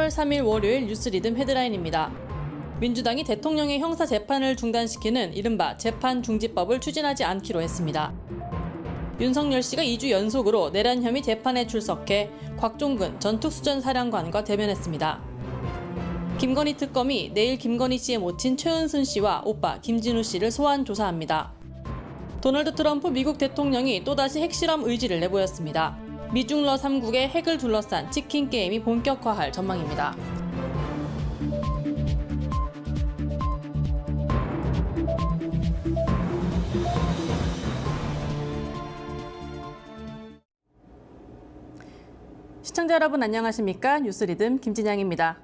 10월 3일 월요일 뉴스리듬 헤드라인입니다. 민주당이 대통령의 형사 재판을 중단시키는 이른바 재판 중지법을 추진하지 않기로 했습니다. 윤석열 씨가 2주 연속으로 내란 혐의 재판에 출석해 곽종근 전 특수전 사령관과 대면했습니다. 김건희 특검이 내일 김건희 씨의 모친 최은순 씨와 오빠 김진우 씨를 소환 조사합니다. 도널드 트럼프 미국 대통령이 또다시 핵실험 의지를 내보였습니다. 미중러 3국의 핵을 둘러싼 치킨 게임이 본격화할 전망입니다. 시청자 여러분 안녕하십니까? 뉴스리듬 김진양입니다.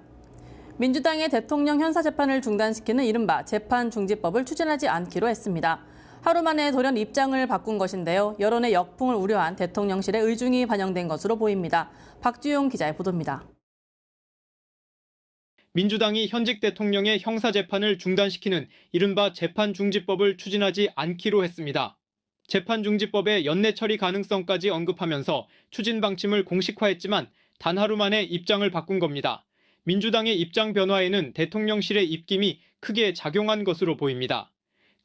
민주당의 대통령 형사 재판을 중단시키는 이른바 재판 중지법을 추진하지 않기로 했습니다. 하루 만에 돌연 입장을 바꾼 것인데요. 여론의 역풍을 우려한 대통령실의 의중이 반영된 것으로 보입니다. 박주용 기자의 보도입니다. 민주당이 현직 대통령의 형사 재판을 중단시키는 이른바 재판 중지법을 추진하지 않기로 했습니다. 재판 중지법의 연내 처리 가능성까지 언급하면서 추진 방침을 공식화했지만 단 하루 만에 입장을 바꾼 겁니다. 민주당의 입장 변화에는 대통령실의 입김이 크게 작용한 것으로 보입니다.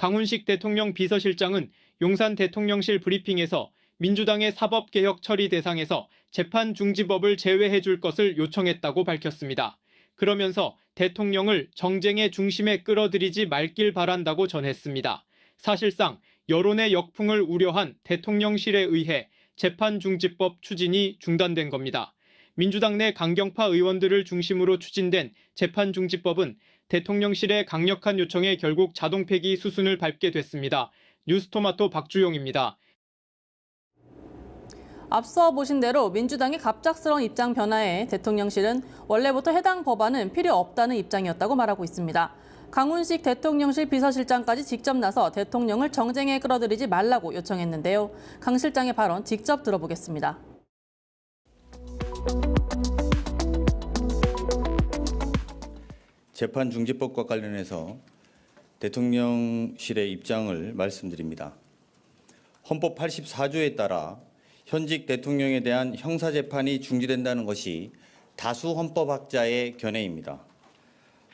강훈식 대통령 비서실장은 용산 대통령실 브리핑에서 민주당의 사법개혁 처리 대상에서 재판 중지법을 제외해 줄 것을 요청했다고 밝혔습니다. 그러면서 대통령을 정쟁의 중심에 끌어들이지 말길 바란다고 전했습니다. 사실상 여론의 역풍을 우려한 대통령실에 의해 재판 중지법 추진이 중단된 겁니다. 민주당 내 강경파 의원들을 중심으로 추진된 재판 중지법은 대통령실의 강력한 요청에 결국 자동 폐기 수순을 밟게 됐습니다. 뉴스토마토 박주용입니다. 앞서 보신 대로 민주당의 갑작스러운 입장 변화에 대통령실은 원래부터 해당 법안은 필요 없다는 입장이었다고 말하고 있습니다. 강훈식 대통령실 비서실장까지 직접 나서 대통령을 정쟁에 끌어들이지 말라고 요청했는데요. 강 실장의 발언 직접 들어보겠습니다. 재판 중지법과 관련해서 대통령실의 입장을 말씀드립니다. 헌법 84조에 따라 현직 대통령에 대한 형사 재판이 중지된다는 것이 다수 헌법학자의 견해입니다.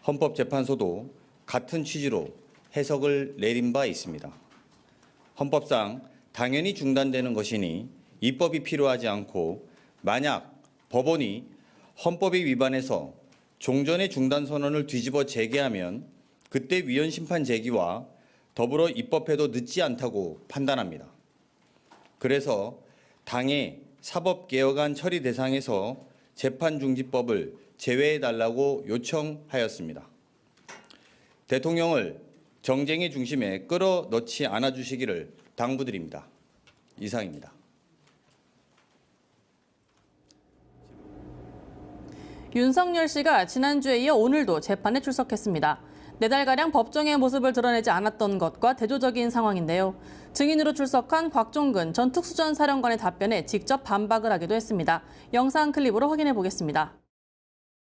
헌법재판소도 같은 취지로 해석을 내린 바 있습니다. 헌법상 당연히 중단되는 것이니 입법이 필요하지 않고 만약 법원이 헌법에 위반해서 종전의 중단 선언을 뒤집어 재개하면 그때 위헌 심판 제기와 더불어 입법해도 늦지 않다고 판단합니다. 그래서 당의 사법개혁안 처리 대상에서 재판중지법을 제외해 달라고 요청하였습니다. 대통령을 정쟁의 중심에 끌어넣지 않아 주시기를 당부드립니다. 이상입니다. 윤석열 씨가 지난주에 이어 오늘도 재판에 출석했습니다. 네 달가량 법정의 모습을 드러내지 않았던 것과 대조적인 상황인데요. 증인으로 출석한 곽종근 전 특수전 사령관의 답변에 직접 반박을 하기도 했습니다. 영상 클립으로 확인해 보겠습니다.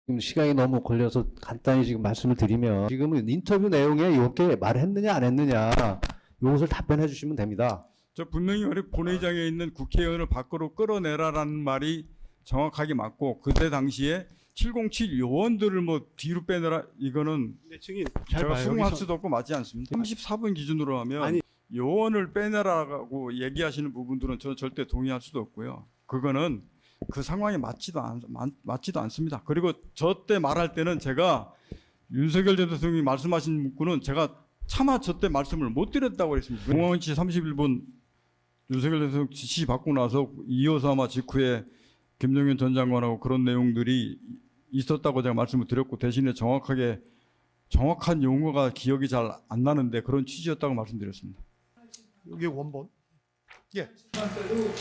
지금 시간이 너무 걸려서 간단히 지금 말씀을 드리면 지금은 인터뷰 내용에 이렇게 말했느냐 안 했느냐 이것을 답변해 주시면 됩니다. 저 분명히 우리 본회의장에 있는 국회의원을 밖으로 끌어내라라는 말이 정확하게 맞고 그때 당시에 707 요원들을 뭐 뒤로 빼내라 이거는 네, 증인 잘 제가 봐요. 수긍할 여기서 수도 없고 맞지 않습니다. 34분 기준으로 하면 아니- 요원을 빼내라고 얘기하시는 부분들은 저는 절대 동의할 수도 없고요. 그거는 그 상황에 맞지도 않, 맞, 맞지도 않습니다. 그리고 저 때 말할 때는 제가 윤석열 전 대통령이 말씀하신 문구는 제가 차마 저 때 말씀을 못 드렸다고 그랬습니다. 공항치 31분 윤석열 대통령 지시 받고 나서 이호사 아마 직후에 김정현 전 장관하고 그런 내용들이 있었다고 제가 말씀을 드렸고 대신에 정확하게 정확한 용어가 기억이 잘 안 나는데 그런 취지였다고 말씀드렸습니다. 여기 원본. 한때도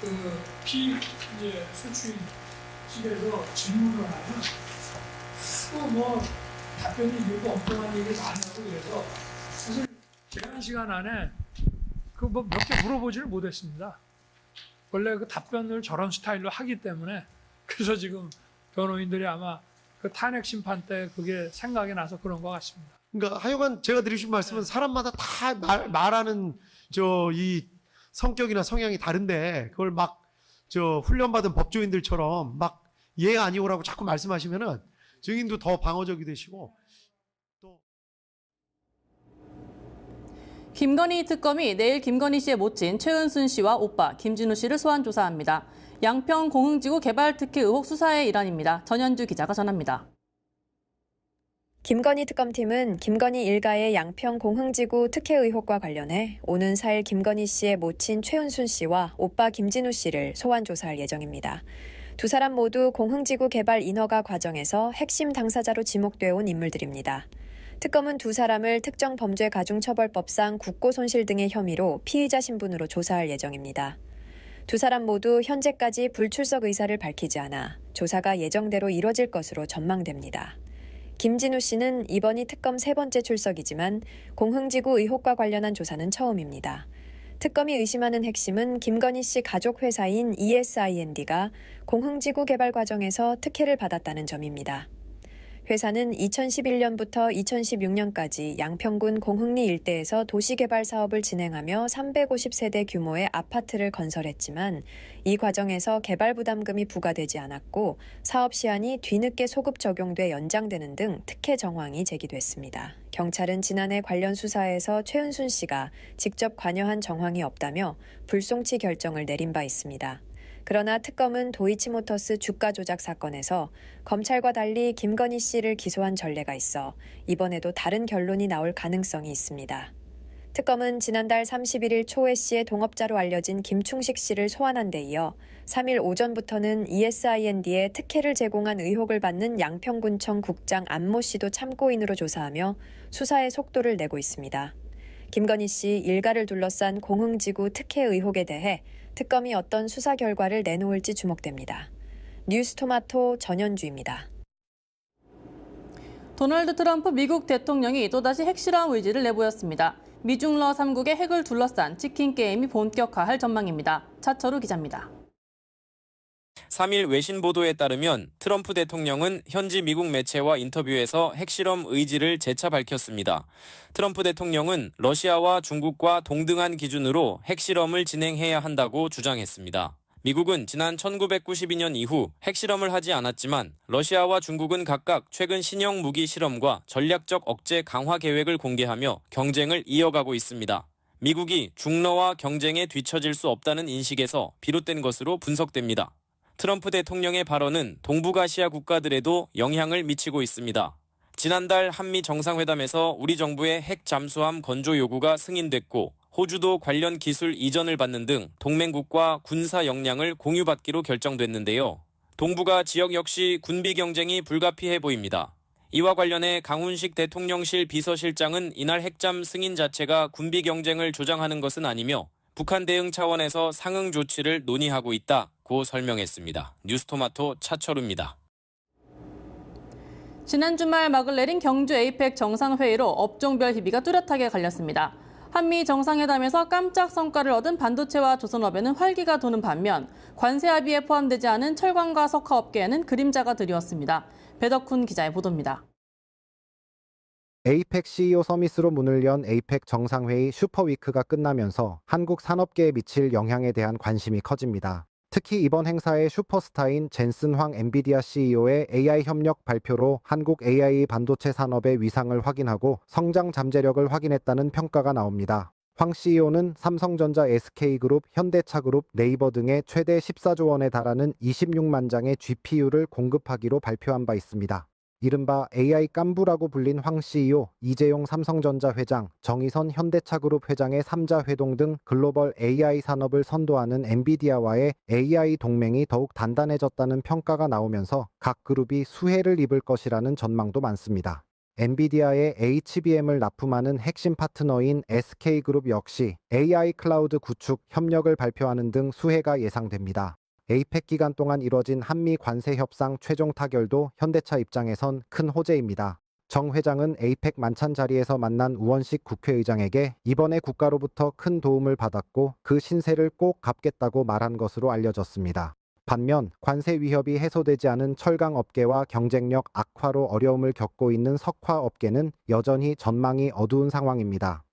그피 이제 수출 집에서 질문을 하면 하도 뭐 답변이 이유가 엉뚱한 얘기를 많이 하고 그래서 사실 제한 시간 안에 그 뭐 몇 개 물어보지를 못했습니다. 원래 그 답변을 저런 스타일로 하기 때문에 그래서 지금 변호인들이 아마 그 탄핵 심판 때 그게 생각이 나서 그런 것 같습니다. 그러니까 하여간 제가 드리신 말씀은 사람마다 다 말, 말하는 저 이 성격이나 성향이 다른데 그걸 막 저 훈련받은 법조인들처럼 막 이해가 아니오라고 자꾸 말씀하시면은 증인도 더 방어적이 되시고 김건희 특검이 내일 김건희 씨의 모친 최은순 씨와 오빠 김진우 씨를 소환 조사합니다. 양평 공흥지구 개발 특혜 의혹 수사의 일환입니다. 전현주 기자가 전합니다. 김건희 특검팀은 김건희 일가의 양평 공흥지구 특혜 의혹과 관련해 오는 4일 김건희 씨의 모친 최은순 씨와 오빠 김진우 씨를 소환 조사할 예정입니다. 두 사람 모두 공흥지구 개발 인허가 과정에서 핵심 당사자로 지목되어 온 인물들입니다. 특검은 두 사람을 특정 범죄 가중처벌법상 국고 손실 등의 혐의로 피의자 신분으로 조사할 예정입니다. 두 사람 모두 현재까지 불출석 의사를 밝히지 않아 조사가 예정대로 이뤄질 것으로 전망됩니다. 김진우 씨는 이번이 특검 세 번째 출석이지만 공흥지구 의혹과 관련한 조사는 처음입니다. 특검이 의심하는 핵심은 김건희 씨 가족 회사인 ESIND가 공흥지구 개발 과정에서 특혜를 받았다는 점입니다. 회사는 2011년부터 2016년까지 양평군 공흥리 일대에서 도시개발 사업을 진행하며 350세대 규모의 아파트를 건설했지만 이 과정에서 개발 부담금이 부과되지 않았고 사업 시한이 뒤늦게 소급 적용돼 연장되는 등 특혜 정황이 제기됐습니다. 경찰은 지난해 관련 수사에서 최은순 씨가 직접 관여한 정황이 없다며 불송치 결정을 내린 바 있습니다. 그러나 특검은 도이치모터스 주가 조작 사건에서 검찰과 달리 김건희 씨를 기소한 전례가 있어 이번에도 다른 결론이 나올 가능성이 있습니다. 특검은 지난달 31일 초에 씨의 동업자로 알려진 김충식 씨를 소환한 데 이어 3일 오전부터는 ESIND에 특혜를 제공한 의혹을 받는 양평군청 국장 안모 씨도 참고인으로 조사하며 수사의 속도를 내고 있습니다. 김건희 씨 일가를 둘러싼 공흥지구 특혜 의혹에 대해 특검이 어떤 수사 결과를 내놓을지 주목됩니다. 뉴스토마토 전현주입니다. 도널드 트럼프 미국 대통령이 또다시 핵실험 의지를 내보였습니다. 미중러 3국의 핵을 둘러싼 치킨 게임이 본격화할 전망입니다. 차철우 기자입니다. 3일 외신 보도에 따르면 트럼프 대통령은 현지 미국 매체와 인터뷰에서 핵실험 의지를 재차 밝혔습니다. 트럼프 대통령은 러시아와 중국과 동등한 기준으로 핵실험을 진행해야 한다고 주장했습니다. 미국은 지난 1992년 이후 핵실험을 하지 않았지만 러시아와 중국은 각각 최근 신형 무기 실험과 전략적 억제 강화 계획을 공개하며 경쟁을 이어가고 있습니다. 미국이 중러와 경쟁에 뒤처질 수 없다는 인식에서 비롯된 것으로 분석됩니다. 트럼프 대통령의 발언은 동북아시아 국가들에도 영향을 미치고 있습니다. 지난달 한미 정상회담에서 우리 정부의 핵 잠수함 건조 요구가 승인됐고 호주도 관련 기술 이전을 받는 등 동맹국과 군사 역량을 공유받기로 결정됐는데요. 동북아 지역 역시 군비 경쟁이 불가피해 보입니다. 이와 관련해 강훈식 대통령실 비서실장은 이날 핵잠 승인 자체가 군비 경쟁을 조장하는 것은 아니며 북한 대응 차원에서 상응 조치를 논의하고 있다고 설명했습니다. 뉴스토마토 차철우입니다. 지난 주말 막을 내린 경주 에이펙 정상회의로 업종별 희비가 뚜렷하게 갈렸습니다. 한미 정상회담에서 깜짝 성과를 얻은 반도체와 조선업에는 활기가 도는 반면 관세 합의에 포함되지 않은 철강과 석화 업계에는 그림자가 드리웠습니다. 배덕훈 기자의 보도입니다. 에이펙 CEO 서밋으로 문을 연 에이펙 정상회의 슈퍼위크가 끝나면서 한국 산업계에 미칠 영향에 대한 관심이 커집니다. 특히 이번 행사의 슈퍼스타인 젠슨 황 엔비디아 CEO의 AI 협력 발표로 한국 AI 반도체 산업의 위상을 확인하고 성장 잠재력을 확인했다는 평가가 나옵니다. 황 CEO는 삼성전자 SK그룹, 현대차그룹, 네이버 등의 최대 14조 원에 달하는 26만 장의 GPU를 공급하기로 발표한 바 있습니다. 이른바 AI 깐부라고 불린 황 CEO, 이재용 삼성전자 회장, 정의선 현대차그룹 회장의 3자 회동 등 글로벌 AI 산업을 선도하는 엔비디아와의 AI 동맹이 더욱 단단해졌다는 평가가 나오면서 각 그룹이 수혜를 입을 것이라는 전망도 많습니다. 엔비디아의 HBM을 납품하는 핵심 파트너인 SK그룹 역시 AI 클라우드 구축 협력을 발표하는 등 수혜가 예상됩니다. 에이펙 기간 동안 이뤄진 한미 관세 협상 최종 타결도 현대차 입장에선 큰 호재입니다. 정 회장은 에이펙 만찬 자리에서 만난 우원식 국회의장에게 이번에 국가로부터 큰 도움을 받았고 그 신세를 꼭 갚겠다고 말한 것으로 알려졌습니다. 반면 관세 위협이 해소되지 않은 철강 업계와 경쟁력 악화로 어려움을 겪고 있는 석화 업계는 여전히 전망이 어두운 상황입니다.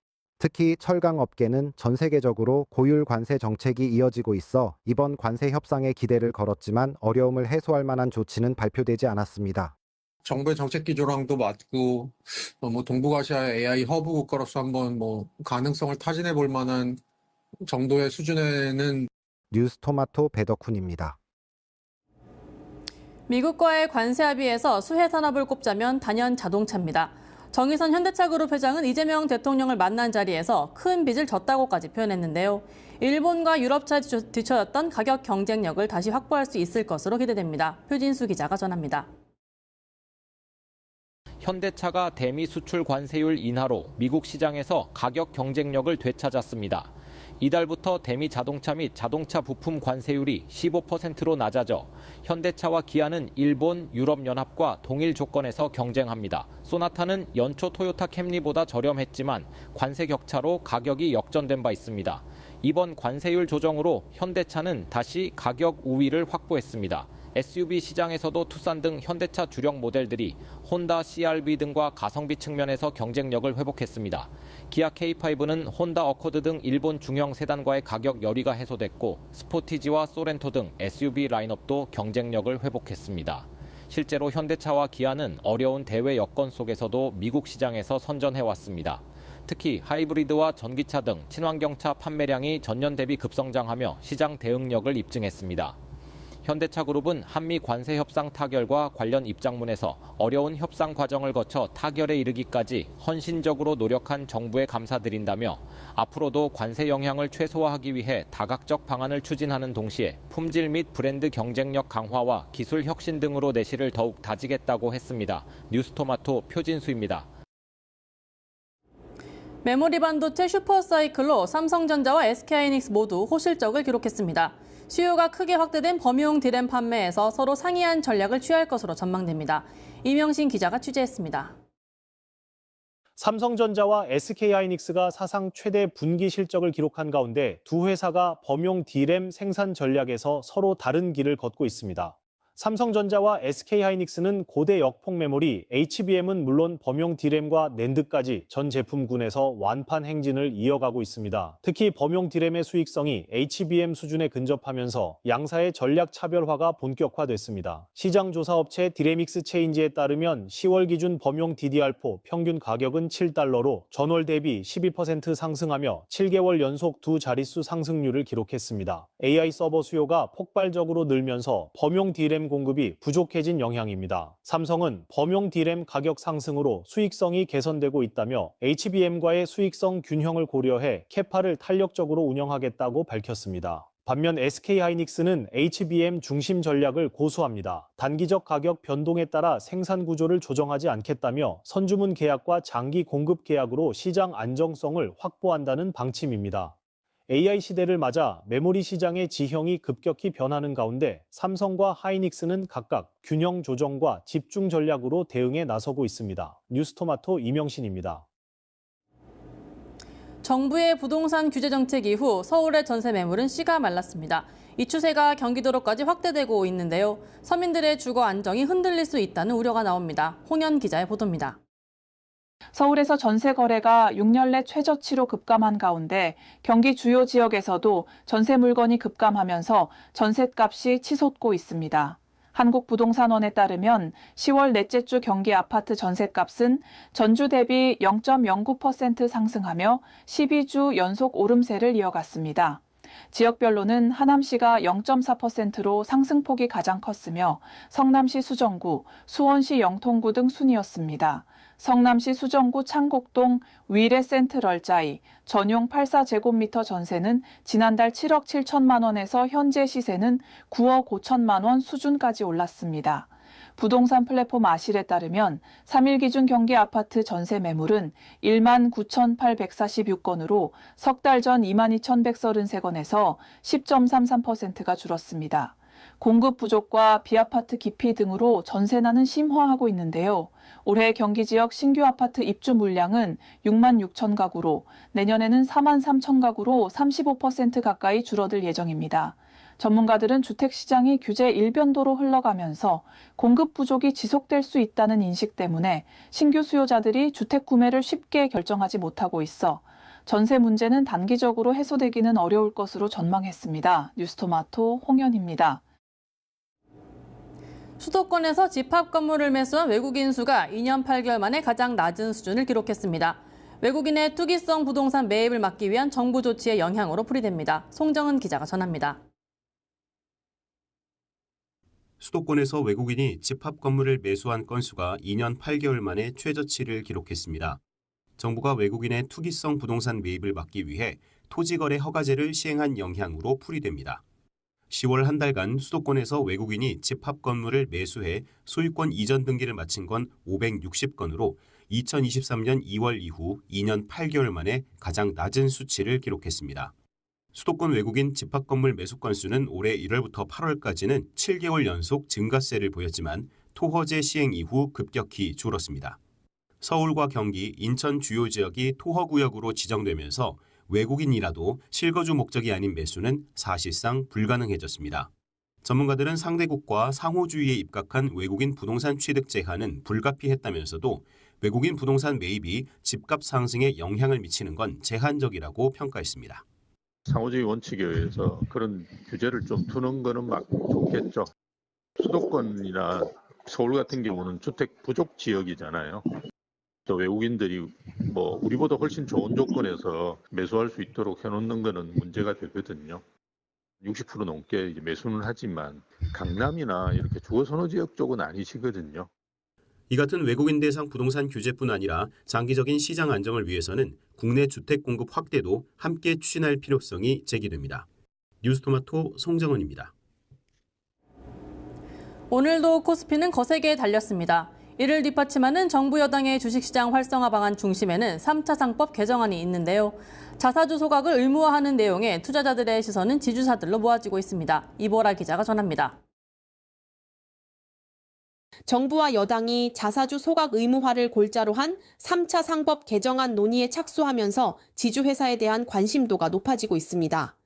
특히 철강 업계는 전 세계적으로 고율 관세 정책이 이어지고 있어 이번 관세 협상에 기대를 걸었지만 어려움을 해소할 만한 조치는 발표되지 않았습니다. 정부의 정책 기조랑도 맞고 어, 뭐 동북아시아 AI 허브 국가로서 한번 뭐 가능성을 타진해 볼 만한 정도의 수준에는 뉴스토마토 배덕훈입니다. 미국과의 관세 합의에서 수혜 산업을 꼽자면 단연 자동차입니다. 정의선 현대차 그룹 회장은 이재명 대통령을 만난 자리에서 큰 빚을 졌다고까지 표현했는데요. 일본과 유럽차 뒤처졌던 가격 경쟁력을 다시 확보할 수 있을 것으로 기대됩니다. 표진수 기자가 전합니다. 현대차가 대미 수출 관세율 인하로 미국 시장에서 가격 경쟁력을 되찾았습니다. 이달부터 대미 자동차 및 자동차 부품 관세율이 15%로 낮아져 현대차와 기아는 일본, 유럽연합과 동일 조건에서 경쟁합니다. 소나타는 연초 토요타 캠리보다 저렴했지만 관세 격차로 가격이 역전된 바 있습니다. 이번 관세율 조정으로 현대차는 다시 가격 우위를 확보했습니다. SUV 시장에서도 투싼 등 현대차 주력 모델들이 혼다 CRV 등과 가성비 측면에서 경쟁력을 회복했습니다. 기아 K5는 혼다 어코드 등 일본 중형 세단과의 가격 열의가 해소됐고 스포티지와 소렌토 등 SUV 라인업도 경쟁력을 회복했습니다. 실제로 현대차와 기아는 어려운 대외 여건 속에서도 미국 시장에서 선전해왔습니다. 특히 하이브리드와 전기차 등 친환경차 판매량이 전년 대비 급성장하며 시장 대응력을 입증했습니다. 현대차 그룹은 한미 관세 협상 타결과 관련 입장문에서 어려운 협상 과정을 거쳐 타결에 이르기까지 헌신적으로 노력한 정부에 감사드린다며 앞으로도 관세 영향을 최소화하기 위해 다각적 방안을 추진하는 동시에 품질 및 브랜드 경쟁력 강화와 기술 혁신 등으로 내실을 더욱 다지겠다고 했습니다. 뉴스토마토 표진수입니다. 메모리 반도체 슈퍼사이클로 삼성전자와 SK하이닉스 모두 호실적을 기록했습니다. 수요가 크게 확대된 범용 디램 판매에서 서로 상이한 전략을 취할 것으로 전망됩니다. 이명신 기자가 취재했습니다. 삼성전자와 SK하이닉스가 사상 최대 분기 실적을 기록한 가운데 두 회사가 범용 디램 생산 전략에서 서로 다른 길을 걷고 있습니다. 삼성전자와 SK하이닉스는 고대 역폭 메모리, HBM은 물론 범용 디램과 낸드까지 전 제품군에서 완판 행진을 이어가고 있습니다. 특히 범용 디램의 수익성이 HBM 수준에 근접하면서 양사의 전략 차별화가 본격화됐습니다. 시장 조사 업체 디레믹스 체인지에 따르면 10월 기준 범용 DDR4 평균 가격은 7달러로 전월 대비 12% 상승하며 7개월 연속 두 자릿수 상승률을 기록했습니다. AI 서버 수요가 폭발적으로 늘면서 범용 디램 공급이 부족해진 영향입니다. 삼성은 범용 디램 가격 상승으로 수익성이 개선되고 있다며 HBM과의 수익성 균형을 고려해 캐파를 탄력적으로 운영하겠다고 밝혔습니다. 반면 SK하이닉스는 HBM 중심 전략을 고수합니다. 단기적 가격 변동에 따라 생산 구조를 조정하지 않겠다며 선주문 계약과 장기 공급 계약으로 시장 안정성을 확보한다는 방침입니다. AI 시대를 맞아 메모리 시장의 지형이 급격히 변하는 가운데 삼성과 하이닉스는 각각 균형 조정과 집중 전략으로 대응에 나서고 있습니다. 뉴스토마토 이명신입니다. 정부의 부동산 규제 정책 이후 서울의 전세 매물은 씨가 말랐습니다. 이 추세가 경기도로까지 확대되고 있는데요. 서민들의 주거 안정이 흔들릴 수 있다는 우려가 나옵니다. 홍현 기자의 보도입니다. 서울에서 전세 거래가 6년 내 최저치로 급감한 가운데 경기 주요 지역에서도 전세 물건이 급감하면서 전셋값이 치솟고 있습니다. 한국부동산원에 따르면 10월 넷째 주 경기 아파트 전셋값은 전주 대비 0.09% 상승하며 12주 연속 오름세를 이어갔습니다. 지역별로는 하남시가 0.4%로 상승폭이 가장 컸으며 성남시 수정구, 수원시 영통구 등 순이었습니다. 성남시 수정구 창곡동 위례 센트럴자이 전용 84제곱미터 전세는 지난달 7억 7천만 원에서 현재 시세는 9억 5천만 원 수준까지 올랐습니다. 부동산 플랫폼 아실에 따르면 3일 기준 경기 아파트 전세 매물은 1만 9,846건으로 석 달 전 2만 2,133건에서 10.33%가 줄었습니다. 공급 부족과 비아파트 기피 등으로 전세난은 심화하고 있는데요. 올해 경기 지역 신규 아파트 입주 물량은 6만 6천 가구로 내년에는 4만 3천 가구로 35% 가까이 줄어들 예정입니다. 전문가들은 주택 시장이 규제 일변도로 흘러가면서 공급 부족이 지속될 수 있다는 인식 때문에 신규 수요자들이 주택 구매를 쉽게 결정하지 못하고 있어 전세 문제는 단기적으로 해소되기는 어려울 것으로 전망했습니다. 뉴스토마토 홍현입니다. 수도권에서 집합 건물을 매수한 외국인 수가 2년 8개월 만에 가장 낮은 수준을 기록했습니다. 외국인의 투기성 부동산 매입을 막기 위한 정부 조치의 영향으로 풀이됩니다. 송정은 기자가 전합니다. 수도권에서 외국인이 집합 건물을 매수한 건수가 2년 8개월 만에 최저치를 기록했습니다. 정부가 외국인의 투기성 부동산 매입을 막기 위해 토지거래 허가제를 시행한 영향으로 풀이됩니다. 10월 한 달간 수도권에서 외국인이 집합 건물을 매수해 소유권 이전 등기를 마친 건 560건으로 2023년 2월 이후 2년 8개월 만에 가장 낮은 수치를 기록했습니다. 수도권 외국인 집합 건물 매수 건수는 올해 1월부터 8월까지는 7개월 연속 증가세를 보였지만 토허제 시행 이후 급격히 줄었습니다. 서울과 경기, 인천 주요 지역이 토허구역으로 지정되면서 외국인이라도 실거주 목적이 아닌 매수는 사실상 불가능해졌습니다. 전문가들은 상대국과 상호주의에 입각한 외국인 부동산 취득 제한은 불가피했다면서도 외국인 부동산 매입이 집값 상승에 영향을 미치는 건 제한적이라고 평가했습니다. 상호주의 원칙에 의해서 그런 규제를 좀 두는 거는 막 좋겠죠. 수도권이나 서울 같은 경우는 주택 부족 지역이잖아요. 또 외국인들이 뭐 우리보다 훨씬 좋은 조건에서 매수할 수 있도록 해놓는 거는 문제가 되거든요. 60% 넘게 매수는 하지만 강남이나 이렇게 주거 선호 지역 쪽은 아니시거든요. 이 같은 외국인 대상 부동산 규제뿐 아니라 장기적인 시장 안정을 위해서는 국내 주택 공급 확대도 함께 추진할 필요성이 제기됩니다. 뉴스토마토 송정원입니다. 오늘도 코스피는 거세게 달렸습니다. 이를 뒷받침하는 정부 여당의 주식시장 활성화 방안 중심에는 3차 상법 개정안이 있는데요. 자사주 소각을 의무화하는 내용에 투자자들의 시선은 지주사들로 모아지고 있습니다. 이보라 기자가 전합니다. 정부와 여당이 자사주 소각 의무화를 골자로 한 3차 상법 개정안 논의에 착수하면서 지주회사에 대한 관심도가 높아지고 있습니다.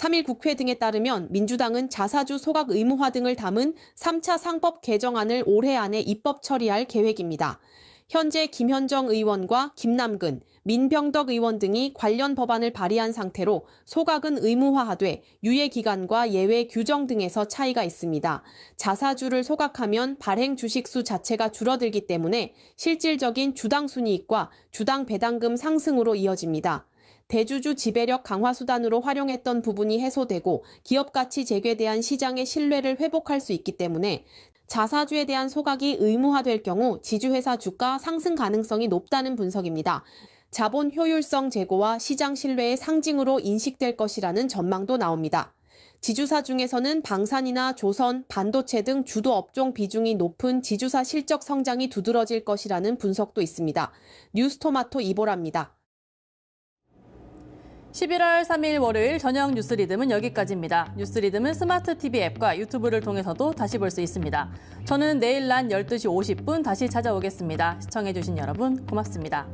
3일 국회 등에 따르면 민주당은 자사주 소각 의무화 등을 담은 3차 상법 개정안을 올해 안에 입법 처리할 계획입니다. 현재 김현정 의원과 김남근, 민병덕 의원 등이 관련 법안을 발의한 상태로 소각은 의무화하되 유예 기간과 예외 규정 등에서 차이가 있습니다. 자사주를 소각하면 발행 주식수 자체가 줄어들기 때문에 실질적인 주당 순이익과 주당 배당금 상승으로 이어집니다. 대주주 지배력 강화 수단으로 활용했던 부분이 해소되고 기업 가치 재개대한 시장의 신뢰를 회복할 수 있기 때문에 자사주에 대한 소각이 의무화될 경우 지주회사 주가 상승 가능성이 높다는 분석입니다. 자본 효율성 제고와 시장 신뢰의 상징으로 인식될 것이라는 전망도 나옵니다. 지주사 중에서는 방산이나 조선, 반도체 등 주도 업종 비중이 높은 지주사 실적 성장이 두드러질 것이라는 분석도 있습니다. 뉴스토마토 이보라입니다. 11월 3일 월요일 저녁 뉴스 리듬은 여기까지입니다. 뉴스 리듬은 스마트 TV 앱과 유튜브를 통해서도 다시 볼 수 있습니다. 저는 내일 낮 12시 50분 다시 찾아오겠습니다. 시청해주신 여러분 고맙습니다.